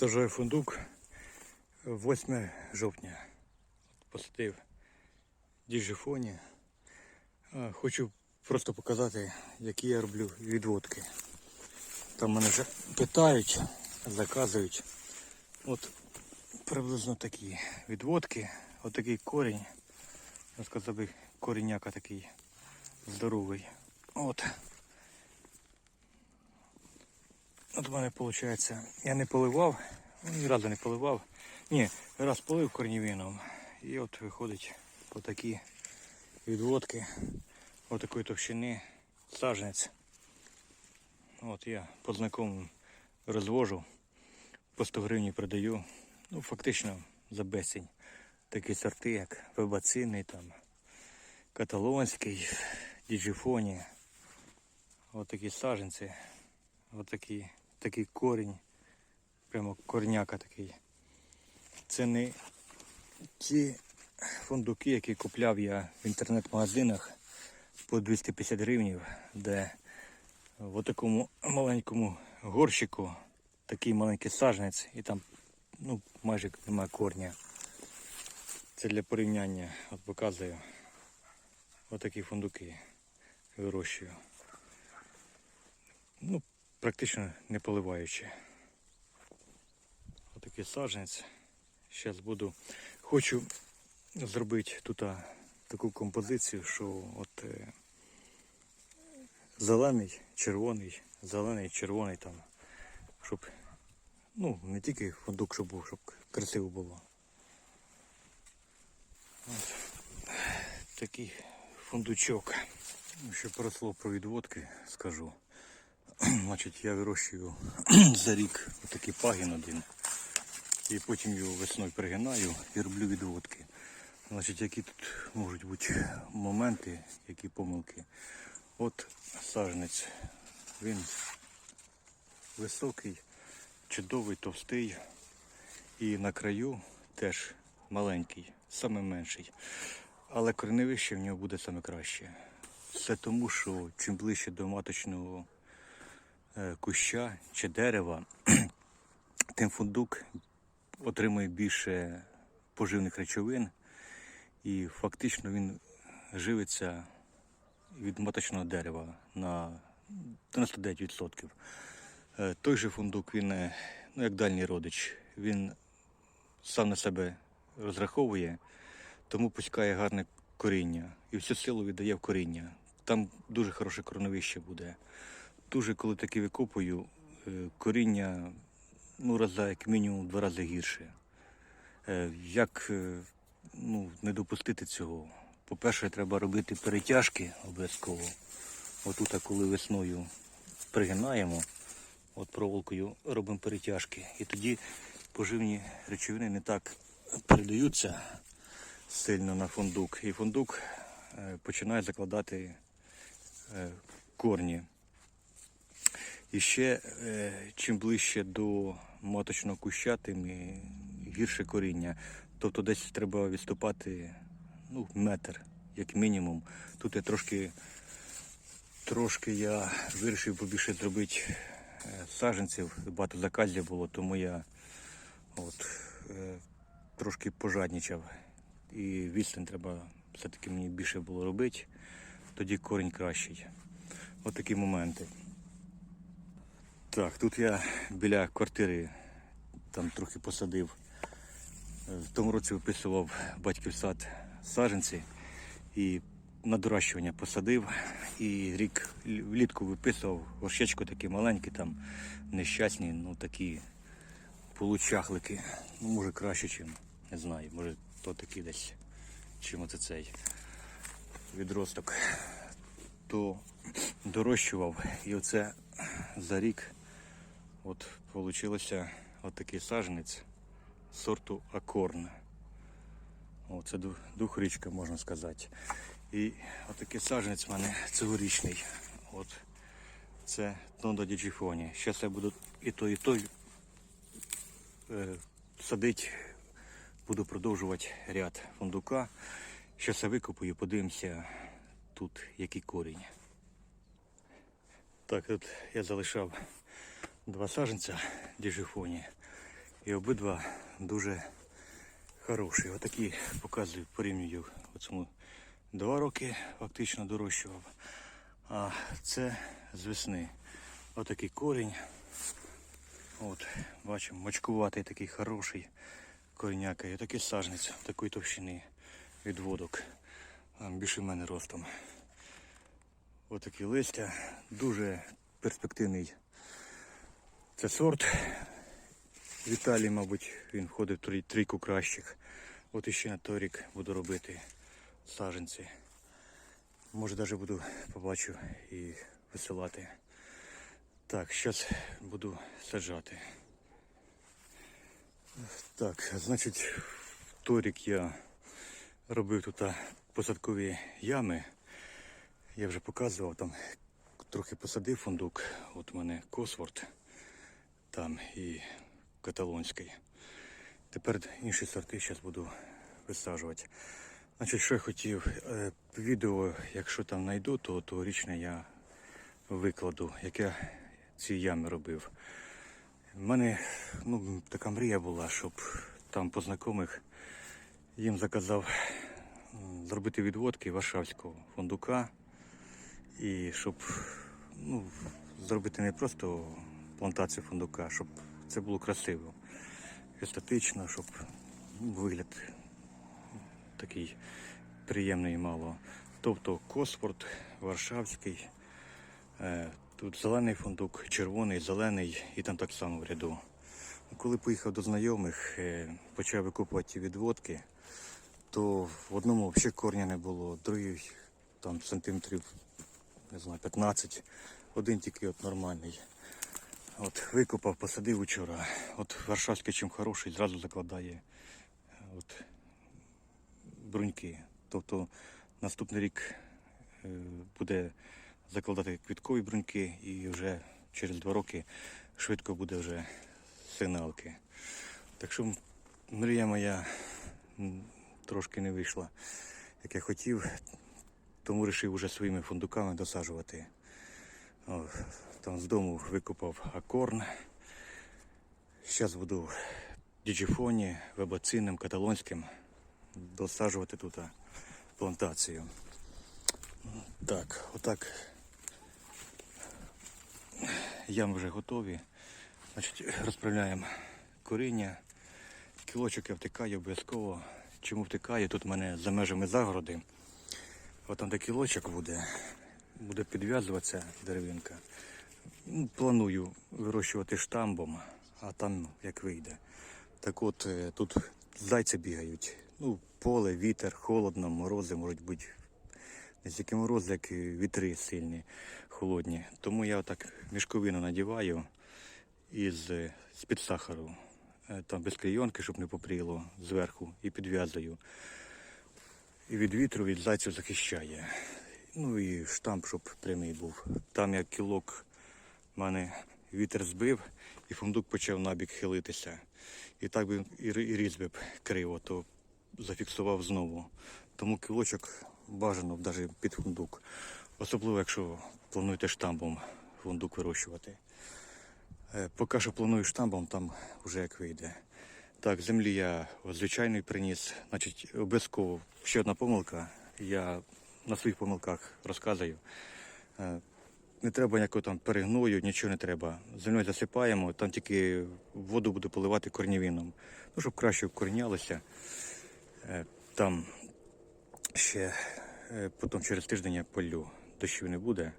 Сажаю фундук 8 жовтня. Посадив діжифоні. Хочу просто показати, які я роблю відводки. Там мене вже питають, заказують. От приблизно такі відводки, отакий корінь. Я сказав би корінняка такий здоровий. От. От у мене виходить, я не поливав, ну, ні разу не поливав. Ні, раз полив корнівіном. І от виходить отакі відводки, отакої товщини, саженець. От я по знакомим розвожу, по 100 гривень продаю. Ну, фактично за безцінь. Такі сорти, як вебацинний, там, каталонський, діджифоні. От такі саженці. От такий, корінь. Прямо корняка такий. Це не ті фундуки, які купляв я в інтернет-магазинах по 250 гривень, де в такому маленькому горщику такий маленький саженець і там ну, майже немає корня. Це для порівняння. От показую. Отакі фундуки вирощую. Ну, практично не поливаючи. Отакий саджанець. Зараз буду. Хочу зробити тут таку композицію, що от е, зелений, червоний, зелений, червоний там, щоб ну, не тільки фундук, щоб був, щоб красиво було. От. Такий фундучок. Пару слов про відводки скажу. Значить, я вирощую за рік отакий пагін один. І потім його весною пригинаю і роблю відводки. Значить, які тут можуть бути моменти, які помилки. От саженець. Він високий, чудовий, товстий. І на краю теж маленький, саме менший. Але кореневище в нього буде саме краще. Це тому, що чим ближче до маточного куща чи дерева, тим фундук отримує більше поживних речовин і фактично він живиться від маточного дерева на 99%. Е, Той же фундук, він, е, ну як дальній родич, він сам на себе розраховує, тому пускає гарне коріння і всю силу віддає в коріння. Там дуже хороше короновище буде. Дуже, коли таке викопую, е, коріння ну, раза, як мінімум, два рази гірше. Е, Як е, ну, не допустити цього? По-перше, треба робити перетяжки обов'язково. Отут, коли весною пригинаємо, от проволокою робимо перетяжки. І тоді поживні речовини не так передаються сильно на фундук. І фундук починає закладати корні. І ще е, чим ближче до маточного куща, тим гірше коріння. Тобто десь треба відступати ну, метр, як мінімум. Тут я трошки, трошки я вирішив побільше зробити е, саджанців, багато заказів було, тому я от, е, трошки пожадничав. І відстань треба все-таки мені більше було робити, тоді корінь кращий. От такі моменти. Так, тут я біля квартири там трохи посадив. Е, В тому році виписував батьків сад саджанці і на доращування посадив. І рік влітку виписував горщечко такі маленькі, там нещасні, ну такі получахлики. Ну, може краще, чим, не знаю, може то такі десь, чим оце цей відросток. То дорощував і оце за рік От получилося от такий саженець сорту Акорн. О, це ду- духрічка, можна сказати. І отакий саженець в мене цьогорічний. От це Тондо Діджіфоні. Зараз я буду і той, і той е, садити, буду продовжувати ряд фундука. Зараз я викопаю, подивимося тут який корінь. Так, тут я залишав два саженця діжифоні. І обидва дуже хороші. Отакі показую, порівнюю цьому два роки фактично дорощував. А це з весни. Отакий корінь. От, бачимо, мочкуватий такий хороший корняка. І такий сажниць такої товщини відводок. Більше в мене ростом. Отакі листя. Дуже перспективний. Це сорт. В Італії, мабуть, він входить в трій- трійку кращих. От іще на той рік буду робити саженці. Може навіть буду побачу і висилати. Так, зараз буду саджати. Так, значить, в той рік я робив тут посадкові ями. Я вже показував, там трохи посадив фундук. От у мене Косворд там і каталонський. Тепер інші сорти зараз буду висаджувати. Значить, що я хотів, е, відео, якщо там знайду, то тогорічне я викладу, як я ці ями робив. У мене ну, така мрія була, щоб там по знайомих їм заказав зробити відводки варшавського фундука. І щоб ну, зробити не просто плантацію фундука, щоб це було красиво, естетично, щоб ну, вигляд такий приємний мало. Тобто Косфорд, Варшавський, е, тут зелений фундук, червоний, зелений і там так само в ряду. Коли поїхав до знайомих, е, почав викупувати відводки, то в одному взагалі корня не було, другий там сантиметрів не знаю, 15, один тільки от нормальний. От викопав, посадив учора. От Варшавський чим хороший, зразу закладає е, от, бруньки. Тобто наступний рік е, буде закладати квіткові бруньки і вже через два роки швидко буде вже сигналки. Так що мрія моя трошки не вийшла, як я хотів, тому вирішив вже своїми фундуками досаджувати. Там з дому викопав акорн. Зараз буду в діджифоні, вебацинним, каталонським досаджувати тут плантацію. Так, отак. Ями вже готові. Значить, розправляємо коріння. Кілочок я втикаю обов'язково. Чому втикаю? Тут в мене за межами загороди. От там де кілочок буде, буде підв'язуватися деревинка. Ну, Планую вирощувати штамбом, а там як вийде. Так от е, тут зайці бігають. Ну, поле, вітер, холодно, морози можуть бути. Не стільки морози, як вітри сильні, холодні. Тому я отак мішковину надіваю із е, з-під сахару. Е, Там без клейонки, щоб не попріло зверху, і підв'язую. І від вітру, від зайців захищає. Ну і штамп, щоб прямий був. Там як кілок в мене вітер збив, і фундук почав набік хилитися. І так би і ри- і різ би б криво, то зафіксував знову. Тому кілочок бажано навіть під фундук. Особливо, якщо плануєте штамбом фундук вирощувати. Е, Поки що планую штамбом, там вже як вийде. Так, землі я звичайний приніс. Значить, обов'язково ще одна помилка. Я на своїх помилках розказую. Не треба ніякого там перегною, нічого не треба. Землею засипаємо, там тільки воду буду поливати корнівіном. Ну, щоб краще вкорінялося. Е, Там ще е, потім через тиждень я полю, дощів не буде.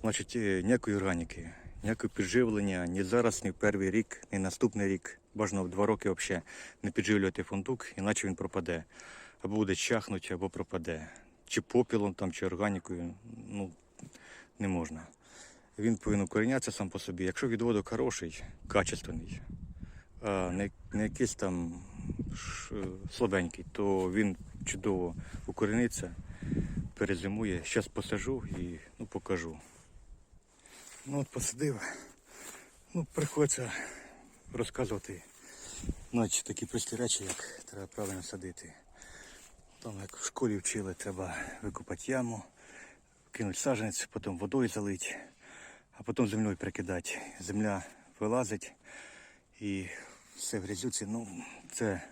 Значить, е, ніякої органіки, ніякого підживлення ні зараз, ні в перший рік, ні наступний рік. Бажано в два роки взагалі не підживлювати фундук, іначе він пропаде. Або буде чахнути, або пропаде. Чи попілом, там, чи органікою, ну, не можна. Він повинен укорінятися сам по собі. Якщо відводок хороший, качественний, а не, не якийсь там слабенький, то він чудово укоріниться, перезимує. Зараз посажу і ну, покажу. Ну от посадив. Ну, приходиться розказувати значить, такі прості речі, як треба правильно садити. Там, як в школі вчили, треба викопати яму, кинути саджанець, потім водою залити, а потім землею прикидати. Земля вилазить і все в. Ну, це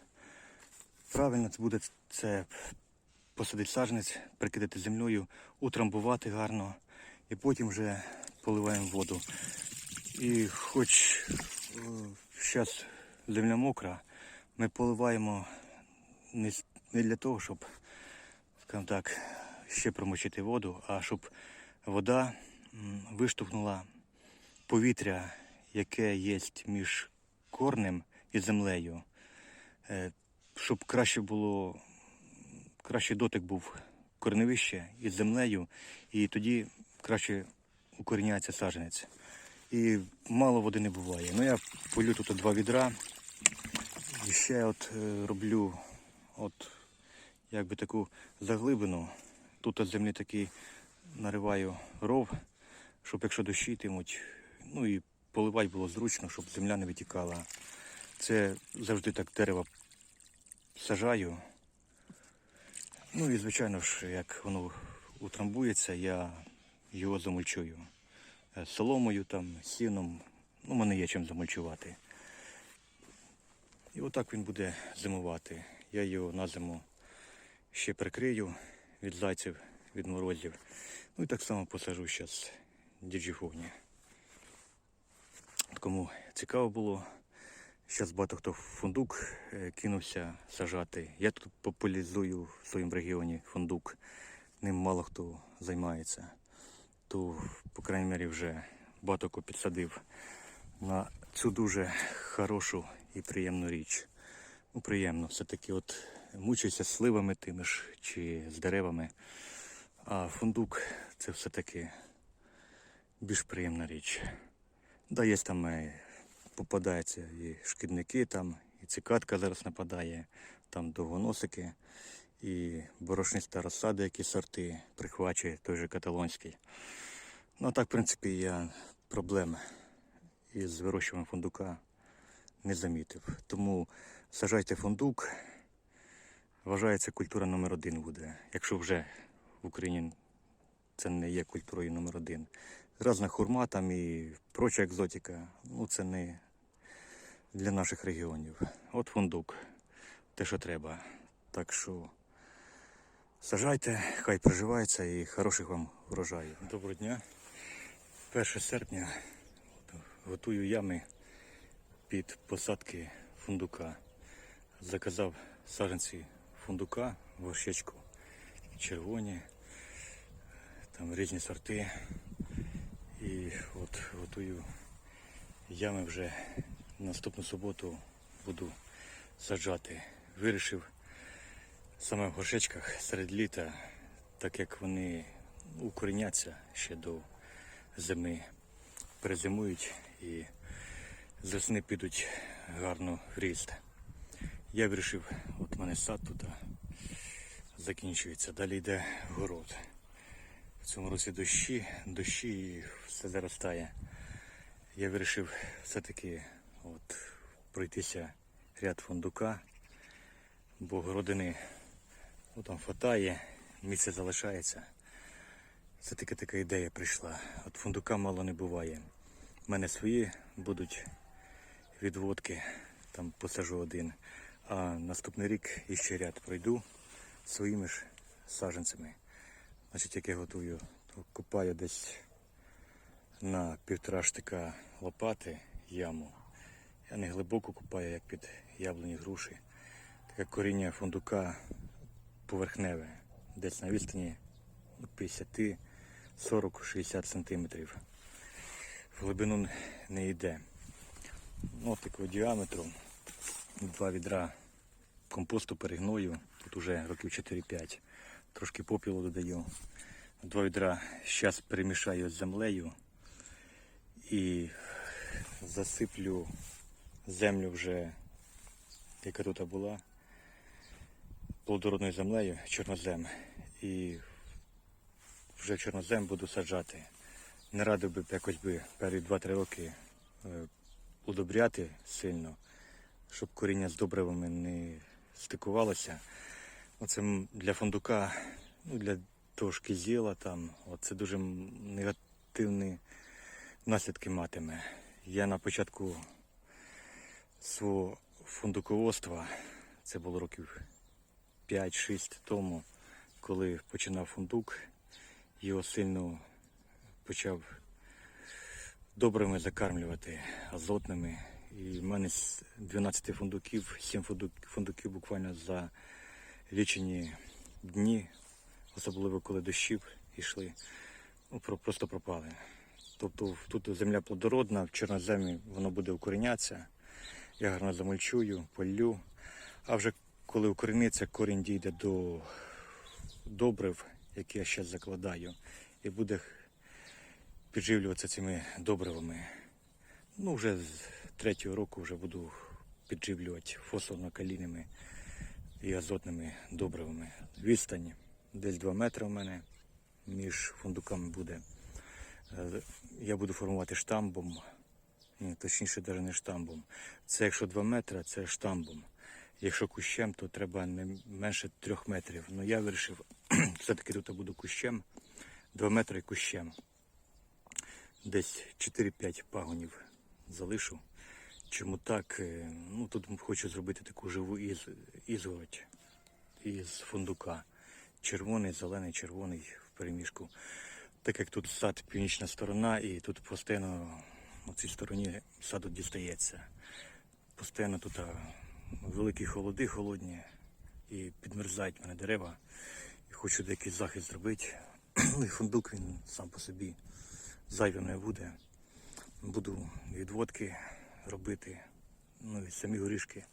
правильно, це буде це посадити саженець, прикидати землею, утрамбувати гарно і потім вже поливаємо воду. І хоч зараз земля мокра, ми поливаємо не для того, щоб, скажімо так, ще промочити воду, а щоб вода виштовхнула повітря, яке є між корнем і землею, Е, щоб краще було, кращий дотик був корневище із землею, і тоді краще укоріняється саджанець. І мало води не буває. Ну я полю тут два відра. І ще от е, роблю от якби таку заглибину. Тут от землі такий нариваю ров, щоб якщо дощі йтимуть, ну і поливати було зручно, щоб земля не витікала. Це завжди так дерево сажаю. Ну і звичайно ж, як воно утрамбується, я його замульчую. Е, Соломою там, сіном. Ну, мене є чим замульчувати. І отак він буде зимувати. Я його на зиму ще прикрию від зайців, від морозів. Ну і так само посажу зараз діджіфогні. Кому цікаво було, зараз багато хто фундук е, кинувся сажати. Я тут популяризую в своєму регіоні фундук. Ним мало хто займається. То, по крайній мірі, вже багато хто підсадив на цю дуже хорошу і приємну річ. Ну, приємно, все-таки от мучуся з сливами тими ж чи з деревами. А фундук це все-таки більш приємна річ. Да, є там е, попадаються і шкідники, там, і цикатка зараз нападає, там довгоносики, і борошниста розсада, які сорти прихвачує, той же каталонський. Ну а так, в принципі, я проблем із вирощуванням фундука не замітив. Тому сажайте фундук. Вважається культура номер один буде. Якщо вже в Україні це не є культурою номер один. Разна хурма там і проча екзотика. Ну це не для наших регіонів. От фундук. Те, що треба. Так що сажайте, хай приживається і хороших вам врожаїв. Доброго дня. 1 серпня готую ями під посадки фундука. Заказав саджанці фундука, горщичку червоні, там різні сорти. І от готую ями вже наступну суботу буду саджати. Вирішив саме в горшечках серед літа, так як вони укоріняться ще до зими, перезимують і з весни підуть гарно ріст. Я вирішив, от в мене сад тут закінчується, далі йде город. В цьому році дощі, дощі і все заростає. Я вирішив все-таки от, пройтися ряд фундука, бо городини ну, там хватає, місце залишається. Це таки така ідея прийшла. От фундука мало не буває. У мене свої будуть відводки, там посажу один. А наступний рік іще ряд пройду своїми ж саджанцями. Значить, як готую, то купаю десь на півтора штика лопати яму. Я не глибоко купаю, як під яблуні груші. Таке коріння фундука поверхневе, десь на відстані ну, 50, 40, 60 сантиметрів. В глибину не йде. Ну, такого діаметру. Два відра компосту перегною. Тут уже років 4-5. Трошки попілу додаю. Два відра зараз перемішаю з землею і засиплю землю вже, яка тут була, плодородною землею, чорнозем. І вже чорнозем буду саджати. Не радив би якось би перші 2-3 роки е, удобряти сильно, щоб коріння з добривами не стикувалося. Оце для фундука, ну для того ж кизіла там, оце дуже негативні наслідки матиме. Я на початку свого фундуководства. Це було років 5-6 тому, коли починав фундук, його сильно почав добрими закармлювати, азотними. І в мене з 12 фундуків, 7 фундуків буквально за лічені дні, особливо коли дощів йшли, ну, просто пропали. Тобто тут земля плодородна, в чорноземі воно буде укорінятися. Я гарно замульчую, полю. А вже коли укоріниться, корінь дійде до добрив, які я ще закладаю, і буде підживлюватися цими добривами. Ну, вже третього року вже буду підживлювати фосфорно-калійними і азотними добривами. Відстань десь 2 метри у мене між фундуками буде. Е, Я буду формувати штамбом, ні, точніше, навіть не штамбом. Це якщо 2 метри, це штамбом. Якщо кущем, то треба не менше 3 метрів. Ну я вирішив, все-таки тут буду кущем, 2 метри кущем. Десь 4-5 пагонів залишу. Чому так? Е, Ну тут хочу зробити таку живу із, ізгородь із фундука. Червоний, зелений, червоний в переміжку. Так як тут сад північна сторона, і тут постійно на цій стороні саду дістається. Постійно тут великі холоди холодні і підмерзають мене дерева. І хочу деякий захист зробити. Ну фундук він сам по собі зайвим не буде. Буду відводки робити, ну і самі горішки,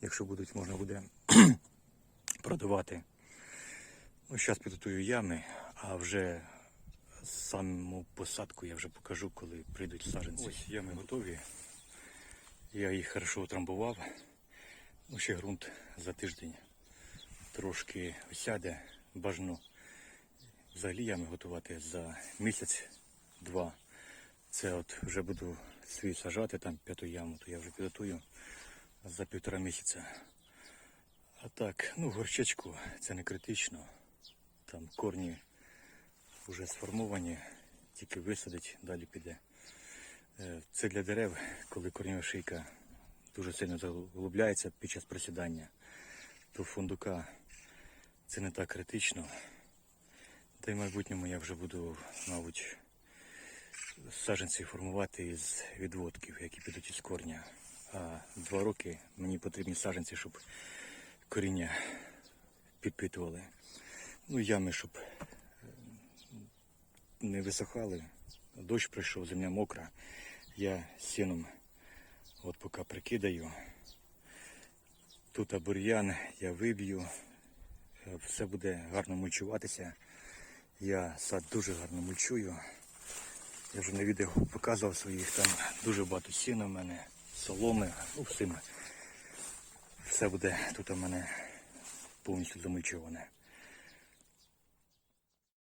якщо будуть, можна буде продавати. Ну, зараз підготую ями, а вже саму посадку я вже покажу, коли прийдуть саджанці. Ось ями готові. Я їх хорошо утрамбував. Ну, ще ґрунт за тиждень трошки осяде, бажано взагалі ями готувати за місяць-два. Це от вже буду свій сажати, там п'яту яму, то я вже підготую за півтора місяця. А так, ну горчичку це не критично. Там корні вже сформовані, тільки висадить, далі піде. Е, Це для дерев, коли корнева шийка дуже сильно заглубляється під час просідання, то фундука це не так критично. Та й в майбутньому я вже буду, мабуть, саджанці формувати із відводків, які підуть із корня. А два роки мені потрібні саджанці, щоб коріння підпитували. Ну, ями, щоб е, не висохали. Дощ прийшов, земля мокра. Я сіном от поки прикидаю. Тут бур'ян я виб'ю. Е, Все буде гарно мульчуватися. Я сад дуже гарно мульчую. Я вже на відео показував своїх, там дуже багато сіна в мене, соломи, ну всіми. Все буде тут у мене повністю замульчоване.